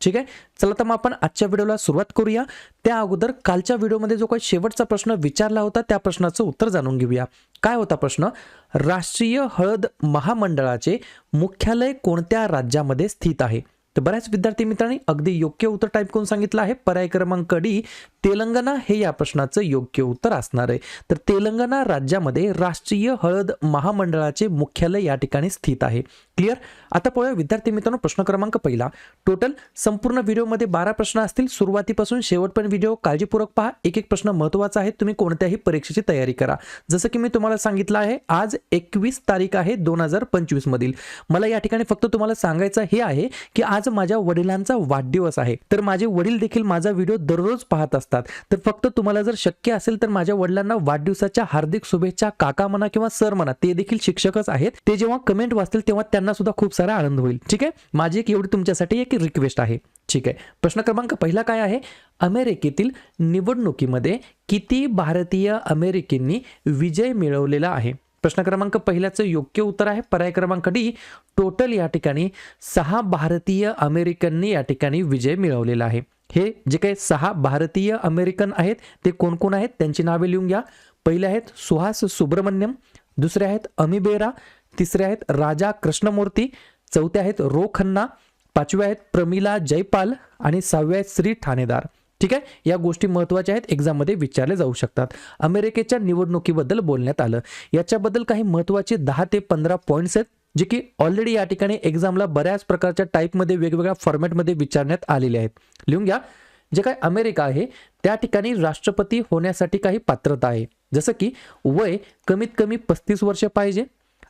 ठीक आहे? चला तर मग आपण आजच्या व्हिडिओला सुरुवात करूया. त्या अगोदर कालच्या व्हिडिओमध्ये जो काही शेवटचा प्रश्न विचारला होता त्या प्रश्नाचं उत्तर जाणून घेऊया. काय होता प्रश्न? राष्ट्रीय हळद महामंडळाचे मुख्यालय कोणत्या राज्यामध्ये स्थित आहे? तर बऱ्याच विद्यार्थी मित्रांनी अगदी योग्य उत्तर टाईप करून सांगितलं आहे. पर्याय क्रमांक डी तेलंगणा हे या प्रश्नाचं योग्य उत्तर असणार आहे. तर तेलंगणा राज्यामध्ये राष्ट्रीय हळद महामंडळाचे मुख्यालय या ठिकाणी स्थित आहे. क्लिअर आता पाहूया विद्यार्थी मित्रांनो प्रश्न क्रमांक पहिला. टोटल संपूर्ण व्हिडिओमध्ये बारा प्रश्न असतील. सुरुवातीपासून शेवटपर्यंत व्हिडिओ काळजीपूर्वक पहा. एक एक प्रश्न महत्त्वाचा आहे तुम्ही कोणत्याही परीक्षेची तयारी करा. जसं की मी तुम्हाला सांगितलं आहे आज एकवीस तारीख आहे दोन हजार पंचवीस मधील. मला या ठिकाणी फक्त तुम्हाला सांगायचं हे आहे की आज माझ्या वडिलांचा वाढदिवस आहे. तर माझे वडील देखील माझा व्हिडिओ दररोज पाहत असतात. तर फक्त तुम्हाला जर शक्य असेल तर माझ्या वडिलांना वाढदिवसाच्या हार्दिक शुभेच्छा काका म्हणा किंवा सर म्हणा ते देखील शिक्षकच आहेत. ते जेव्हा कमेंट वाचतील तेव्हा त्यांना सुद्धा खूप सारा आनंद होईल. ठीक आहे? माझी एक एवढी तुमच्यासाठी एक रिक्वेस्ट आहे. ठीक आहे? प्रश्न क्रमांक पहिला काय आहे? अमेरिकेतील निवडणुकीमध्ये किती भारतीय अमेरिकेंनी विजय मिळवलेला आहे? प्रश्न क्रमांक पहिल्याचं योग्य उत्तर आहे. पर्याय क्रमांक डी टोटल या ठिकाणी सहा भारतीय अमेरिकननी या ठिकाणी विजय मिळवलेला आहे. हे जे काही सहा भारतीय अमेरिकन आहेत ते कोण कोण आहेत त्यांची नावे लिहून घ्या. पहिले आहेत सुहास सुब्रमण्यम दुसरे आहेत अमी बेरा तिसरे आहेत राजा कृष्णमूर्ती चौथे आहेत रो खन्ना पाचवे आहेत प्रमिला जयपाल आणि सहावे आहेत श्री ठाणेदार. ठीक आहे? या गोष्टी महत्त्वाच्या आहेत एक्झाममध्ये विचारले जाऊ शकतात. अमेरिकेच्या निवडणुकीबद्दल बोलण्यात आलं. याच्याबद्दल काही महत्त्वाचे दहा ते पंधरा पॉईंट्स आहेत. जे की ऑलरेडी या ठिकाणी एक्झामला बऱ्याच प्रकारच्या टाईपमध्ये वेगवेगळ्या फॉर्मॅटमध्ये विचारण्यात आलेले आहेत. लिहून घ्या. जे काय अमेरिका आहे त्या ठिकाणी राष्ट्रपती होण्यासाठी काही पात्रता आहे. जसं की वय कमीत कमी पस्तीस वर्ष पाहिजे.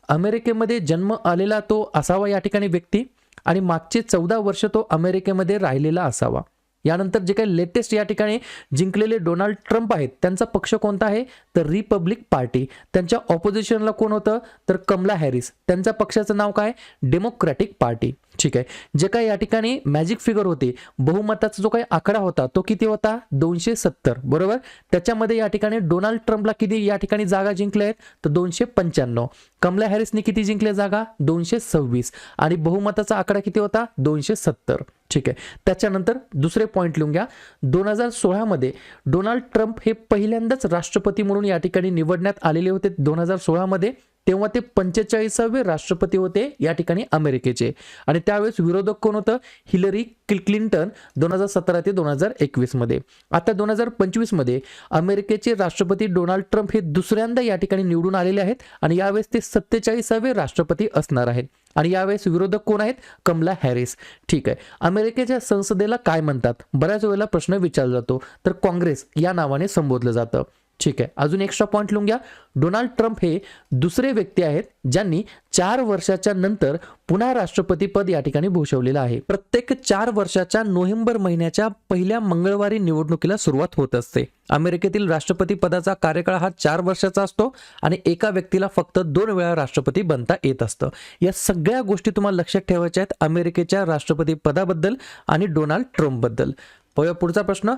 अमेरिकेमध्ये जन्म आलेला तो असावा या ठिकाणी व्यक्ती आणि मागचे चौदा वर्ष तो अमेरिकेमध्ये राहिलेला असावा. यानंतर जे काही लेटेस्ट या ठिकाणी जिंकलेले डोनाल्ड ट्रम्प आहेत त्यांचा पक्ष कोणता आहे? तर रिपब्लिक पार्टी त्यांच्या ऑपोजिशनला कोण होतं? तर कमला हॅरिस. त्यांच्या पक्षाचं नाव काय? डेमोक्रॅटिक पार्टी ठीक आहे. जे काही या ठिकाणी मॅजिक फिगर होते बहुमताचा जो काही आकडा होता तो किती होता? दोनशे सत्तर. बरोबर? त्याच्यामध्ये या ठिकाणी डोनाल्ड ट्रम्पला किती या ठिकाणी जागा जिंकल्या आहेत? तर दोनशे पंच्याण्णव. कमला हॅरिसने किती जिंकल्या जागा? दोनशे सव्वीस. आणि बहुमताचा आकडा किती होता? दोनशे सत्तर. ठीक आहे. त्याच्यानंतर दुसरे पॉईंट लिहून घ्या. दोन हजार सोळामध्ये डोनाल्ड ट्रम्प हे पहिल्यांदाच राष्ट्रपती म्हणून या ठिकाणी निवडण्यात आलेले होते. दोन हजार सोळामध्ये तेव्हा ते पंचेचाळीसावे राष्ट्रपती होते या ठिकाणी अमेरिकेचे. आणि त्यावेळेस विरोधक कोण होतं? हिलरी क्लिंटन दोन हजार सतरा ते दोन हजार एकवीसमध्ये आता दोन हजार पंचवीसमध्ये अमेरिकेचे राष्ट्रपती डोनाल्ड ट्रम्प हे दुसऱ्यांदा या ठिकाणी निवडून आलेले आहेत आणि यावेळेस ते सत्तेचाळीसावे राष्ट्रपती असणार आहेत. आणि यावेळेस विरोधक कोण आहेत? Kamala Harris. ठीक आहे. अमेरिकेच्या संसदेला काय म्हणतात? बऱ्याच वेळेला प्रश्न विचारला जातो. तर काँग्रेस या नावाने संबोधलं जातं. ठीक आहे. अजून एक्स्ट्रा पॉईंट लिहून घ्या. डोनाल्ड ट्रम्प हे दुसरे व्यक्ती आहेत ज्यांनी चार वर्षाच्या नंतर पुन्हा राष्ट्रपती पद या ठिकाणी भूषवलेलं आहे. प्रत्येक चार वर्षाच्या नोव्हेंबर महिन्याच्या पहिल्या मंगळवारी निवडणुकीला सुरुवात होत असते. अमेरिकेतील राष्ट्रपती पदाचा कार्यकाळ हा चार वर्षाचा असतो आणि एका व्यक्तीला फक्त दोन वेळा राष्ट्रपती बनता येत असतं. या सगळ्या गोष्टी तुम्हाला लक्षात ठेवायच्या आहेत अमेरिकेच्या राष्ट्रपती पदाबद्दल आणि डोनाल्ड ट्रम्पबद्दल. पुढचा प्रश्न.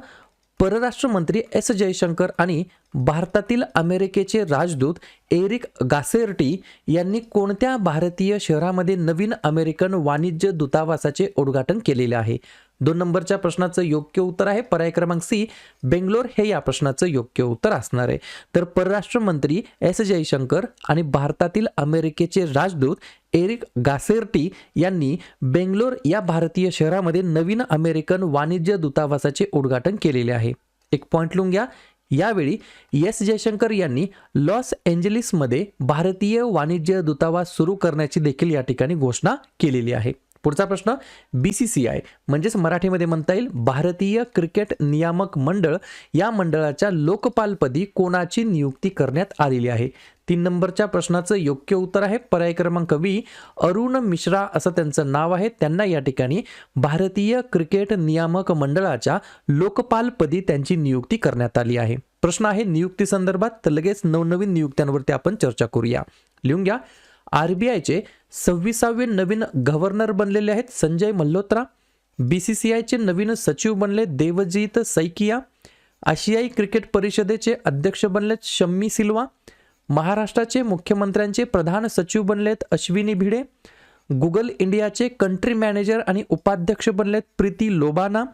परराष्ट्र मंत्री एस जयशंकर आणि भारतातील अमेरिकेचे राजदूत एरिक गासेर्टी यांनी कोणत्या भारतीय शहरामध्ये नवीन अमेरिकन वाणिज्य दूतावासाचे उद्घाटन केलेले आहे? दोन नंबरच्या प्रश्नाचं योग्य उत्तर आहे. पर्याय क्रमांक सी बेंगलोर हे या प्रश्नाचं योग्य उत्तर असणार आहे. तर परराष्ट्र मंत्री एस जयशंकर आणि भारतातील अमेरिकेचे राजदूत एरिक गासेर्टी यांनी बेंगलोर या भारतीय शहरामध्ये नवीन अमेरिकन वाणिज्य दूतावासाचे उद्घाटन केलेले आहे. एक पॉईंट लिहून घ्या. यावेळी एस जयशंकर यांनी लॉस एंजलिसमध्ये भारतीय वाणिज्य दूतावास सुरू करण्याची देखील या ठिकाणी घोषणा केलेली आहे. पुढचा प्रश्न बी सी सी आय म्हणजेच मराठीमध्ये म्हणता येईल भारतीय क्रिकेट नियामक मंडळ या मंडळाच्या लोकपालपदी कोणाची नियुक्ती करण्यात आलेली आहे? तीन नंबरच्या प्रश्नाचं योग्य उत्तर आहे पर्याय क्रमांक बी अरुण मिश्रा असं त्यांचं नाव आहे. त्यांना या ठिकाणी भारतीय क्रिकेट नियामक मंडळाच्या लोकपालपदी त्यांची नियुक्ती करण्यात आली आहे. प्रश्न आहे नियुक्ती संदर्भात तर लगेच नवनवीन नियुक्त्यांवरती आपण चर्चा करूया. लिहून घ्या. आर बी आयचे सव्वीसावे नवीन गव्हर्नर बनलेले आहेत Sanjay Malhotra. B C C आयचे नवीन सचिव बनले देवजीत सैकिया. आशियाई क्रिकेट परिषदेचे अध्यक्ष बनलेत शम्मी सिल्वा. महाराष्ट्राचे मुख्यमंत्र्यांचे प्रधान सचिव बनलेत अश्विनी भिडे. गुगल इंडियाचे कंट्री मॅनेजर आणि उपाध्यक्ष बनलेत प्रीती लोबाना.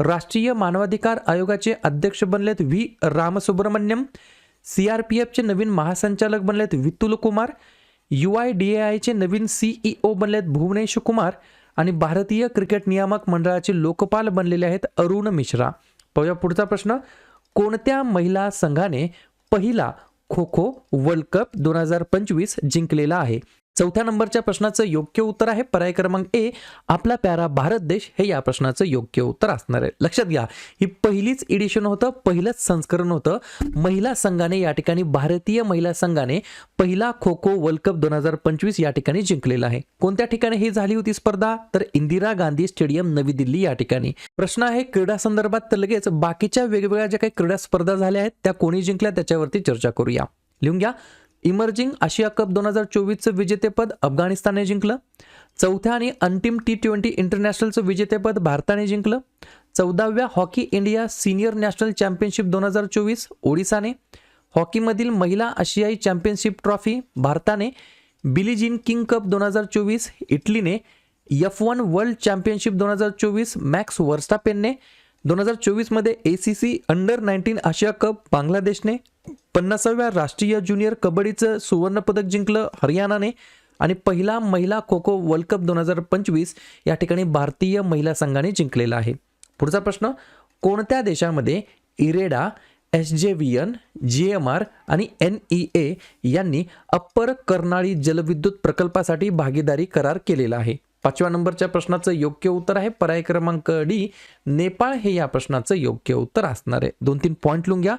राष्ट्रीय मानवाधिकार आयोगाचे अध्यक्ष बनलेत V Ramasubramanian. C R P एफचे नवीन महासंचालक बनलेत Vitul Kumar. U I D A आयचे नवीन सीईओ बनलेत भुवनेश कुमार आणि भारतीय क्रिकेट नियामक मंडळाचे लोकपाल बनलेले आहेत अरुण मिश्रा. पाहूया पुढचा प्रश्न. कोणत्या महिला संघाने पहिला खो खो वर्ल्ड कप दोन हजार पंचवीस जिंकलेला आहे? चौथ्या नंबरच्या प्रश्नाचं योग्य उत्तर आहे. पर्याय क्रमांक ए आपला प्यारा भारत देश हे या प्रश्नाचं योग्य उत्तर असणार आहे. लक्षात घ्या ही पहिलीच एडिशन होतं पहिलंच संस्करण होतं. महिला संघाने या ठिकाणी भारतीय महिला संघाने पहिला खो खो वर्ल्ड कप दोन हजार पंचवीस या ठिकाणी जिंकलेला आहे. कोणत्या ठिकाणी ही झाली होती स्पर्धा? तर इंदिरा गांधी स्टेडियम नवी दिल्ली या ठिकाणी. प्रश्न आहे क्रीडा संदर्भात तर लगेच बाकीच्या वेगवेगळ्या ज्या काही क्रीडा स्पर्धा झाल्या आहेत त्या कोणी जिंकल्या? त्याच्यावरती चर्चा करूया. लिहून घ्या इमर्जिंग आशिया कप दोन हजार चोवीसचं विजेतेपद अफगाणिस्तानने जिंकलं. चौथ्या आणि अंतिम टी ट्वेंटी इंटरनॅशनलचं विजेतेपद भारताने जिंकलं. चौदाव्या hockey India senior national championship दोन हजार चोवीस ओडिसाने. हॉकीमधील महिला आशियाई चॅम्पियनशिप ट्रॉफी भारताने. बिलिजिन किंग कप दोन हजार चोवीस इटलीने. एफ वन वर्ल्ड चॅम्पियनशिप दोन हजार चोवीस मॅक्स वर्स्टापेनने दोन हजार चोवीसमध्ये A C C under nineteen Asia cup बांगलादेशने पन्नासाव्या राष्ट्रीय ज्युनियर कबड्डीचं सुवर्णपदक जिंकलं हरियाणाने. आणि पहिला महिला खो खो वर्ल्ड कप दोन हजार पंचवीस या ठिकाणी भारतीय महिला संघाने जिंकलेला आहे. पुढचा प्रश्न कोणत्या देशामध्ये IREDA S J V N G M R आणि एन ई ए यांनी अप्पर कर्नाळी जलविद्युत प्रकल्पासाठी भागीदारी करार केलेला आहे? पाचव्या नंबरच्या प्रश्नाचं योग्य उत्तर आहे. पर्याय क्रमांक डी नेपाळ हे या प्रश्नाचं योग्य उत्तर असणार आहे. दोन तीन पॉईंट लिहून घ्या.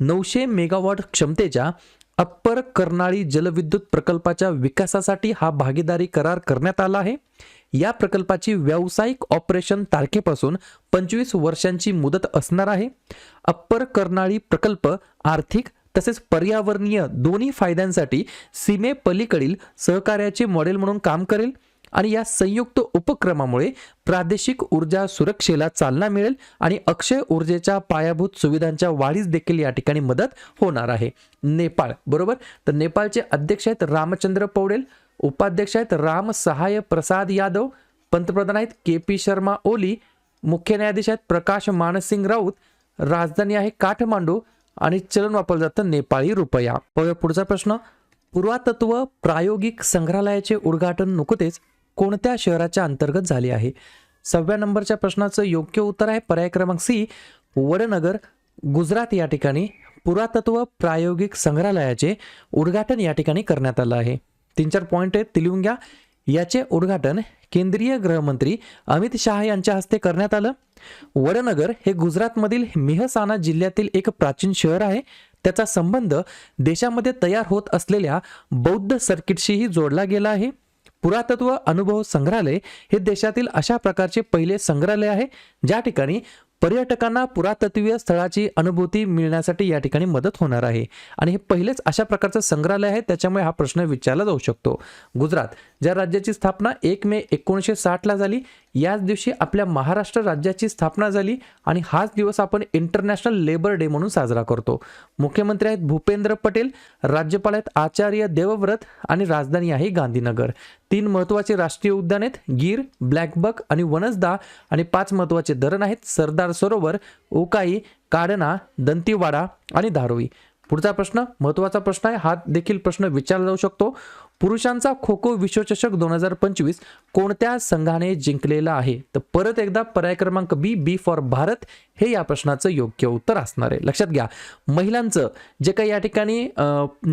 नऊशे मेगावॉट क्षमतेच्या अप्पर कर्नाळी जलविद्युत प्रकल्पाच्या विकासासाठी हा भागीदारी करार करण्यात आला आहे. या प्रकल्पाची व्यावसायिक ऑपरेशन तारखेपासून पंचवीस वर्षांची मुदत असणार आहे. अप्पर कर्नाळी प्रकल्प आर्थिक तसेच पर्यावरणीय दोन्ही फायद्यांसाठी सीमेपलीकडील सहकार्याचे मॉडेल म्हणून काम करेल. आणि या संयुक्त उपक्रमामुळे प्रादेशिक ऊर्जा सुरक्षेला चालना मिळेल आणि अक्षय ऊर्जेच्या पायाभूत सुविधांच्या वाढीस देखील या ठिकाणी मदत होणार आहे. नेपाळ बरोबर? तर नेपाळचे अध्यक्ष आहेत रामचंद्र पौडेल उपाध्यक्ष आहेत राम सहाय प्रसाद यादव पंतप्रधान आहेत के पी शर्मा ओली मुख्य न्यायाधीश आहेत प्रकाश मानसिंग राऊत राजधानी आहे काठमांडू आणि चलन वापरलं जातं नेपाळी रुपया. पाहूया पुढचा प्रश्न. पुरातत्व प्रायोगिक संग्रहालयाचे उद्घाटन नुकतेच कोणत्या शहराच्या अंतर्गत झाले आहे? सहाव्या नंबरच्या प्रश्नाचं योग्य उत्तर आहे पर्याय क्रमांक सी वडनगर गुजरात या ठिकाणी पुरातत्व प्रायोगिक संग्रहालयाचे उद्घाटन या ठिकाणी करण्यात आलं आहे. तीन चार पॉईंट आहेत लिहून घ्या. याचे उद्घाटन केंद्रीय गृहमंत्री अमित शहा यांच्या हस्ते करण्यात आलं. वडनगर हे गुजरातमधील मेहसाना जिल्ह्यातील एक प्राचीन शहर आहे. त्याचा संबंध देशामध्ये तयार होत असलेल्या बौद्ध सर्किटशीही जोडला गेला आहे. पुरातत्व अनुभव संग्रहालय हे देशातील अशा प्रकारचे पहिले संग्रहालय आहे ज्या ठिकाणी पर्यटकांना पुरातत्वीय स्थळाची अनुभूती मिळण्यासाठी या ठिकाणी मदत होणार आहे. आणि हे पहिलेच अशा प्रकारचं संग्रहालय आहे त्याच्यामुळे हा प्रश्न विचारला जाऊ शकतो. गुजरात ज्या राज्याची स्थापना एक मे एकोणीसशे साठला झाली याच दिवशी आपल्या महाराष्ट्र राज्याची स्थापना झाली आणि हाच दिवस आपण इंटरनॅशनल लेबर डे म्हणून साजरा करतो. मुख्यमंत्री आहेत भूपेंद्र पटेल राज्यपाल आहेत आचार्य देवव्रत आणि राजधानी आहे गांधीनगर. तीन महत्त्वाचे राष्ट्रीय उद्यान आहेत गीर ब्लॅकबक आणि वनसदा आणि पाच महत्त्वाचे धरण आहेत सरदार सरोवर उकाई काडना दंतीवाडा आणि धारोई. पुढचा प्रश्न महत्त्वाचा प्रश्न आहे हा देखील प्रश्न विचारला जाऊ शकतो. पुरुषांचा खो खो विश्वचषक दोन हजार पंचवीस कोणत्या संघाने जिंकलेला आहे? तर परत एकदा पर्याय क्रमांक बी बी फॉर भारत. हे या प्रश्नाचं योग्य उत्तर असणार आहे. लक्षात घ्या. महिलांचं जे काही या ठिकाणी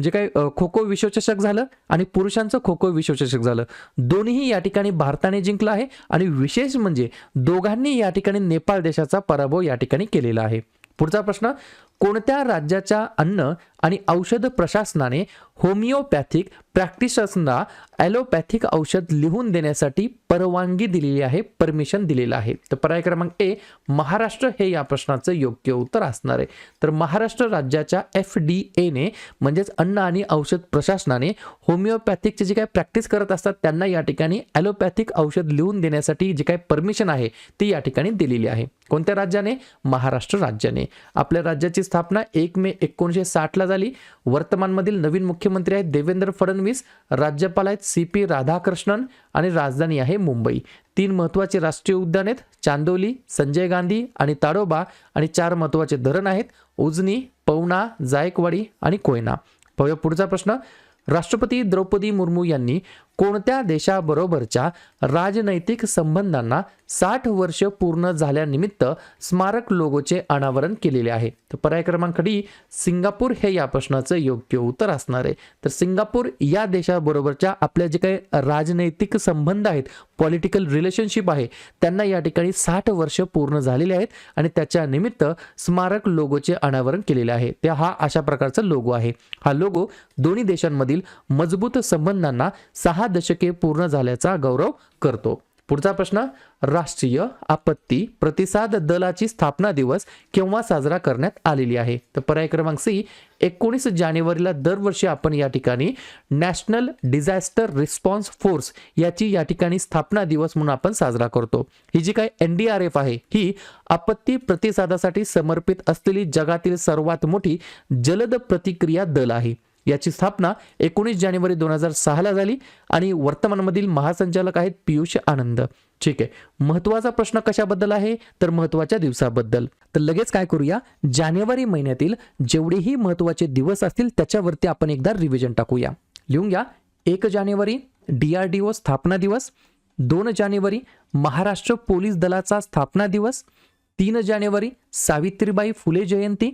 जे काही खो खो विश्वचषक झालं आणि पुरुषांचं खो खो विश्वचषक झालं. दोन्हीही या ठिकाणी भारताने जिंकलं आहे आणि विशेष म्हणजे दोघांनी या ठिकाणी नेपाळ देशाचा पराभव या ठिकाणी केलेला आहे. पुढचा प्रश्न कोणत्या राज्याच्या अन्न आणि औषध प्रशासनाने होमिओपॅथिक प्रॅक्टिशनर्सना ॲलोपॅथिक औषध लिहून देण्यासाठी परवानगी दिलेली आहे परमिशन दिलेलं आहे. तर पर्याय क्रमांक ए महाराष्ट्र हे या प्रश्नाचं योग्य उत्तर असणार आहे. तर महाराष्ट्र राज्याच्या एफ डी एने म्हणजेच अन्न आणि औषध प्रशासनाने होमिओपॅथिकचे जे काय प्रॅक्टिस करत असतात त्यांना या ठिकाणी ॲलोपॅथिक औषध लिहून देण्यासाठी जी काय परमिशन आहे ती या ठिकाणी दिलेली आहे. कोणत्या राज्याने? महाराष्ट्र राज्याने. आपल्या राज्याची स्थापना एक मे एकोणीसशे साठला झाली. वर्तमानमधील नवीन मुख्यमंत्री आहेत देवेंद्र फडणवीस राज्यपाल आहेत सी पी राधाकृष्णन आणि राजधानी आहे मुंबई. तीन महत्त्वाचे राष्ट्रीय उद्यान आहेत चांदोली संजय गांधी आणि ताडोबा आणि चार महत्त्वाचे धरण आहेत उजनी पवना जायकवाडी आणि कोयना. पाहूया पुढचा प्रश्न. राष्ट्रपती द्रौपदी मुर्मू यांनी कोणत्या देशाबरोबरच्या राजनैतिक संबंधांना साठ वर्ष पूर्ण झाल्यानिमित्त स्मारक लोगोचे अनावरण केलेले आहे? तर पर्याय क्रमांक डी सिंगापूर हे या प्रश्नाचं योग्य उत्तर असणार आहे. तर सिंगापूर या देशाबरोबरच्या आपल्या जे काही राजनैतिक संबंध आहेत पॉलिटिकल रिलेशनशिप आहे त्यांना या ठिकाणी साठ वर्ष पूर्ण झालेले आहेत आणि त्याच्या निमित्त स्मारक लोगोचे अनावरण केलेले आहे. त्या हा अशा प्रकारचा लोगो आहे. हा लोगो दोन्ही देशांमधील मजबूत संबंधांना सहा दशके पूर्ण झाल्याचा गौरव करतो. पुढचा प्रश्न राष्ट्रीय आपत्ती प्रतिसाद दलाची स्थापना दिवस केव्हा साजरा करण्यात आलेली आहे? तर पर्याय क्रमांक सी एकोणीस जानेवारीला दरवर्षी आपण या ठिकाणी नॅशनल डिझास्टर रिस्पॉन्स फोर्स याची या ठिकाणी स्थापना दिवस म्हणून आपण साजरा करतो. ही जी काही एन डी आर एफ आहे ही आपत्ती प्रतिसादासाठी समर्पित असलेली जगातील सर्वात मोठी जलद प्रतिक्रिया दल आहे. याची स्थापना एकोणीस जानेवारी दोन हजार सहाला झाली आणि वर्तमानमधील महासंचालक आहेत पियुष आनंद. ठीक आहे. महत्त्वाचा प्रश्न कशाबद्दल आहे? तर महत्त्वाच्या दिवसाबद्दल. तर लगेच काय करूया? जानेवारी महिन्यातील जेवढेही महत्त्वाचे दिवस असतील त्याच्यावरती आपण एकदा रिव्हिजन टाकूया. लिहून घ्या. एक जानेवारी डी आर डी ओ स्थापना दिवस. दोन जानेवारी महाराष्ट्र पोलीस दलाचा स्थापना दिवस. तीन जानेवारी सावित्रीबाई फुले जयंती.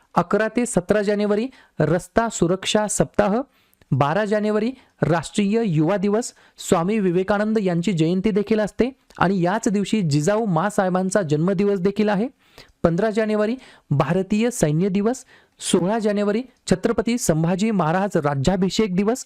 अकरा ते सतरा जानेवारी रस्ता सुरक्षा सप्ताह बारा जानेवारी राष्ट्रीय युवा दिवस स्वामी विवेकानंद यांची जयंती देखील असते आणि याच दिवशी जिजाऊ मासाहेबांचा जन्मदिवस देखील आहे. पंधरा जानेवारी भारतीय सैन्य दिवस सोळा जानेवारी छत्रपती संभाजी महाराज राज्याभिषेक दिवस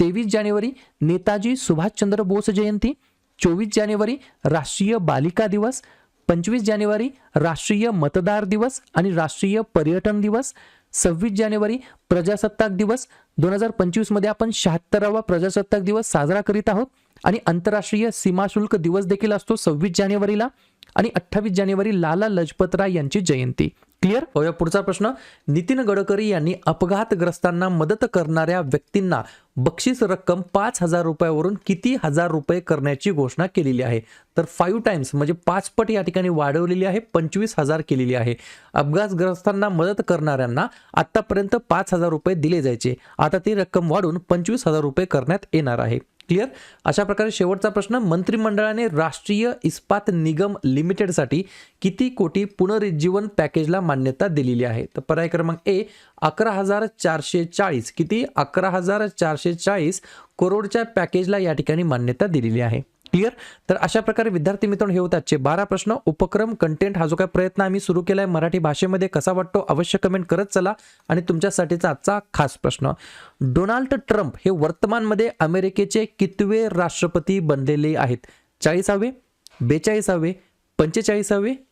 तेवीस जानेवारी नेताजी सुभाषचंद्र बोस जयंती चोवीस जानेवारी राष्ट्रीय बालिका दिवस पंचवीस जानेवारी राष्ट्रीय मतदार दिवस आणि राष्ट्रीय पर्यटन दिवस. सव्वीस जानेवारी प्रजासत्ताक दिवस. दोन हजार पंचवीसमध्ये आपण शहात्तरावा प्रजासत्ताक दिवस साजरा करीत आहोत. आणि आंतरराष्ट्रीय सीमाशुल्क दिवस देखील असतो सव्वीस जानेवारीला. आणि अठ्ठावीस जानेवारी लाला लजपतराय यांची जयंती. क्लिअर? होया पुढचा प्रश्न. नितीन गडकरी यांनी अपघातग्रस्तांना मदत करणाऱ्या व्यक्तींना बक्षीस रक्कम पाच हजार रुपयावरून किती हजार रुपये करण्याची घोषणा केलेली आहे. तर फाईव्ह टाइम्स म्हणजे पाच पट या ठिकाणी वाढवलेली आहे पंचवीस हजार केलेली आहे. अपघातग्रस्तांना मदत करणाऱ्यांना आतापर्यंत पाच हजार रुपये दिले जायचे. आता ती रक्कम वाढून पंचवीस हजार रुपये करण्यात येणार आहे. क्लिअर? अशा प्रकारे शेवटचा प्रश्न मंत्रिमंडळाने राष्ट्रीय इस्पात निगम लिमिटेडसाठी किती कोटी पुनरुज्जीवन पॅकेजला मान्यता दिलेली आहे? तर पर्याय क्रमांक ए अकरा हजार चारशे चाळीस. किती? अकरा हजार चारशे चाळीस करोडच्या पॅकेजला या ठिकाणी मान्यता दिलेली आहे. क्लिअर? तर अशा प्रकारे विद्यार्थी मित्रांनो हे होत आजचे बारा प्रश्न. उपक्रम कंटेंट हा जो काही प्रयत्न आम्ही सुरू केला आहे मराठी भाषेमध्ये कसा वाटतो अवश्य कमेंट करत चला. आणि तुमच्यासाठीचा आजचा खास प्रश्न. डोनाल्ड ट्रम्प हे वर्तमानमध्ये अमेरिकेचे कितवे राष्ट्रपती बनलेले आहेत? चाळीसावे बेचाळीसावे पंचेचाळीसावे